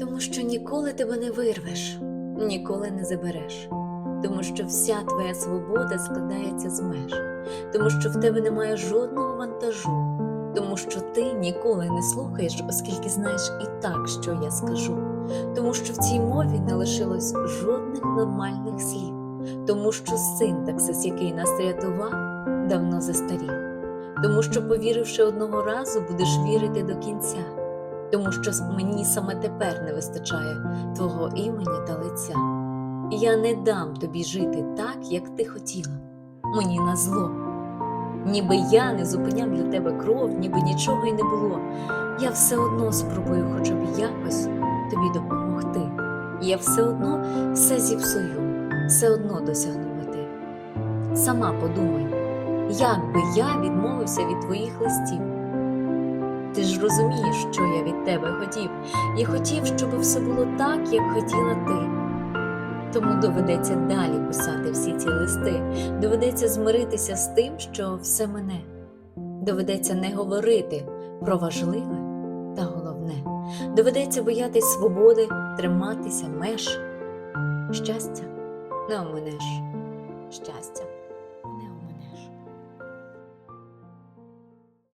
Тому що ніколи тебе не вирвеш, ніколи не забереш, тому що вся твоя свобода складається з меж, тому що в тебе немає жодного вантажу, тому що ти ніколи не слухаєш, оскільки знаєш і так, що я скажу, тому що в цій мові не лишилось жодних нормальних слів, тому що синтаксис, який нас рятував, давно застарів, тому що, повіривши одного разу, будеш вірити до кінця тому що мені саме тепер не вистачає твого імені та лиця. Я не дам тобі жити так, як ти хотіла, мені назло. Ніби я не зупиняв для тебе кров, ніби нічого й не було. Я все одно спробую хоча б якось тобі допомогти. Я все одно все зіпсую, все одно досягну мети. Сама подумай, як би я відмовився від твоїх листів. Ти ж розумієш, що я від тебе хотів. Я хотів, щоб все було так, як хотіла ти. Тому доведеться далі писати всі ці листи, доведеться змиритися з тим, що все мене. Доведеться не говорити про важливе та головне. Доведеться боятись свободи, триматися меж. Щастя не оминеш.